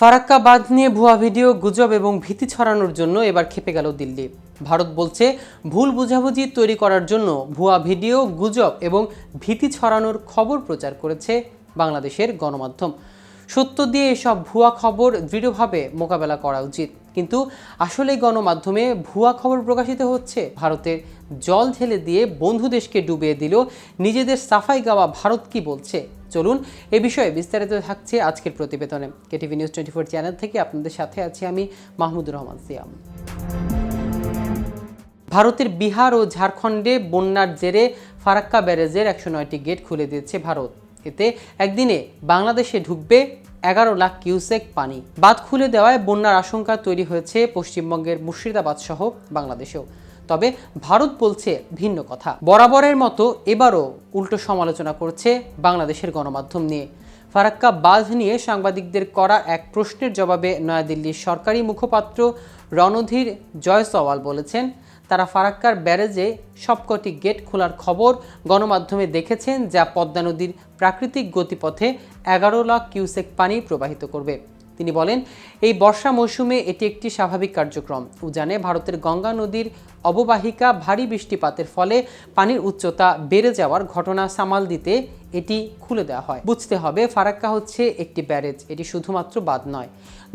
ফারাক্কা বাঁধ নিয়ে ভুয়া ভিডিও, গুজব এবং ভীতি ছড়ানোর জন্য এবার খেপে গেল দিল্লি। ভারত বলছে, ভুল বুঝাবুঝি তৈরি করার জন্য ভুয়া ভিডিও, গুজব এবং ভীতি ছড়ানোর খবর প্রচার করেছে বাংলাদেশের গণমাধ্যম। সত্য দিয়ে এসব ভুয়া খবর দৃঢ়ভাবে মোকাবেলা করা উচিত। কিন্তু আসলে গণমাধ্যমে ভুয়া খবর প্রকাশিত হচ্ছে। ভারতের জল ঢেলে দিয়ে বন্ধু দেশকে ডুবিয়ে দিল নিজেদের সাফাই গাওয়া ভারত কি বলছে? চলুন এ বিষয়ে বিস্তারিত থাকছে আজকের প্রতিবেদনে। KTV news twenty four channel থেকে আপনাদের সাথে আছি আমি মাহমুদুর রহমান সিয়াম। ভারতের বিহার ও ঝাড়খণ্ডে বন্যার জেরে ফারাক্কা ব্যারেজের একশো নয়টি গেট খুলে দিয়েছে ভারত। এতে একদিনে বাংলাদেশে ঢুকবে এগারো লাখ কিউসেক পানি। বাঁধ খুলে দেওয়ায় বন্যার আশঙ্কা তৈরি হয়েছে পশ্চিমবঙ্গের মুর্শিদাবাদ সহ বাংলাদেশেও। তবে ভারত বলছে ভিন্ন কথা। বরাবরের মতো এবারও উল্টো সমালোচনা করছে বাংলাদেশের গণমাধ্যম নিয়ে। ফারাক্কা বাঁধ নিয়ে সাংবাদিকদের করা এক প্রশ্নের জবাবে নয়াদিল্লির সরকারি মুখপাত্র রণধীর জয়সওয়াল বলেছেন তারা ফারাক্কার ব্যারেজে সবকটি গেট খোলার খবর গণমাধ্যমে দেখেছেন, যা পদ্মা নদীর প্রাকৃতিক গতিপথে এগারো লাখ কিউসেক পানি প্রবাহিত করবে। তিনি বলেন, এই বর্ষা মৌসুমে এটি একটি স্বাভাবিক কার্যক্রম। উজানে ভারতের গঙ্গা নদীর অববাহিকা ভারী বৃষ্টিপাতের ফলে পানির উচ্চতা বেড়ে যাওয়ার ঘটনা সামাল দিতে এটি খুলে দেওয়া হয়। বুঝতে হবে, ফারাক্কা হচ্ছে একটি ব্যারেজ। এটি শুধুমাত্র বাদ নয়।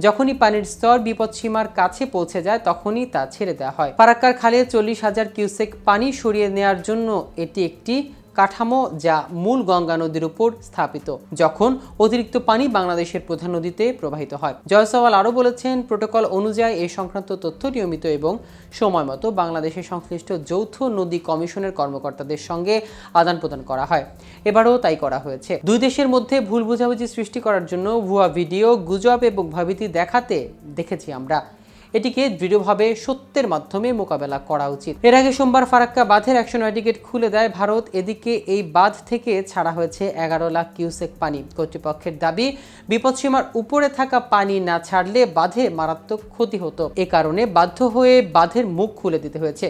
যখনই পানির স্তর বিপদসীমার কাছে পৌঁছে যায়, তখনই তা ছেড়ে দেওয়া হয়। ফারাক্কার খালে চল্লিশ হাজার কিউসেক পানি সরিয়ে নেওয়ার জন্য এটি একটি কাঠামো যা মূল গঙ্গা নদীর উপর স্থাপিত, যখন অতিরিক্ত পানি বাংলাদেশের প্রধান নদীতে প্রবাহিত হয়। জয়সওয়াল আরও বলেছেন, প্রোটোকল অনুযায়ী এই সংক্রান্ত তথ্য নিয়মিত এবং সময় মতো বাংলাদেশের সংশ্লিষ্ট যৌথ নদী কমিশনের কর্মকর্তাদের সঙ্গে আদান প্রদান করা হয়। এবারও তাই করা হয়েছে। দুই দেশের মধ্যে ভুল বোঝাবুঝি সৃষ্টি করার জন্য ভুয়া ভিডিও, গুজব এবং ভাবিতি দেখাতে দেখেছি আমরা। এটিকে দৃঢ়ভাবে সত্যের মাধ্যমে মোকাবেলা করা উচিত। এর আগে সোমবার ফারাক্কা বাঁধের একশো নয় টিকিট খুলে দেয় ভারত। এদিকে এই বাঁধ থেকে ছাড়া হয়েছে এগারো লাখ কিউসেক পানি। কর্তৃপক্ষের দাবি, বিপদসীমার উপরে থাকা পানি না ছাড়লে বাঁধে মারাত্মক ক্ষতি হতো। এ কারণে বাধ্য হয়ে বাঁধের মুখ খুলে দিতে হয়েছে।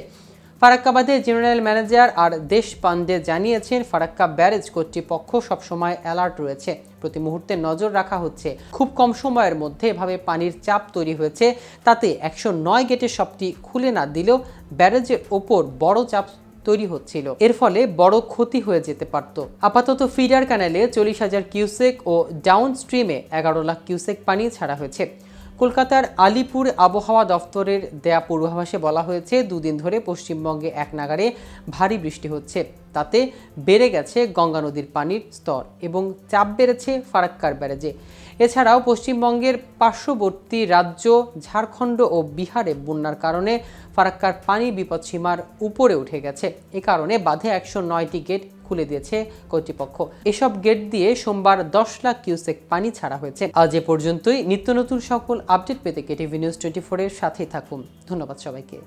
ফারাক্কা বাঁধের জেনারেল ম্যানেজার আর দেশ পান্ডে জানিয়েছেন, ফারাক্কা ব্যারেজ কর্তৃপক্ষ সবসময় অ্যালার্ট রয়েছে। প্রতি মুহূর্তে নজর রাখা হচ্ছে, খুব কম সময়ের মধ্যে এভাবে পানির চাপ তৈরি হয়েছে, তাতে একশো নয় গেটের সবটি খুলে না দিলেও ব্যারেজের ওপর বড় চাপ তৈরি হচ্ছিল। এর ফলে বড় ক্ষতি হয়ে যেতে পারত। আপাতত ফিডার ক্যানেলে চল্লিশ হাজার কিউসেক ও ডাউন স্ট্রিমে এগারো লাখ কিউসেক পানি ছাড়া হয়েছে। কলকাতার আলিপুর আবহাওয়া দফতরের দেয়া পূর্বাভাসে বলা হয়েছে, দুদিন ধরে পশ্চিমবঙ্গে এক নাগারে ভারী বৃষ্টি হচ্ছে। তাতে বেড়ে গেছে গঙ্গা নদীর পানির স্তর এবং চাপ বেড়েছে ফারাক্কার ব্যারেজে। এছাড়াও পশ্চিমবঙ্গের পার্শ্ববর্তী রাজ্য ঝাড়খণ্ড ও বিহারে বন্যার কারণে ফারাক্কার পানি বিপদসীমার উপরে উঠে গেছে। এ কারণে বাঁধে একশো নয়টি গেট খুলে দিয়েছে কর্তৃপক্ষ। এসব গেট দিয়ে সোমবার দশ লাখ কিউসেক পানি ছাড়া হয়েছে। আজ এ পর্যন্তই। নিত্য নতুন সকল আপডেট পেতে কেটিভি নিউজ টোয়েন্টি ফোরের সাথেই থাকুন। ধন্যবাদ সবাইকে।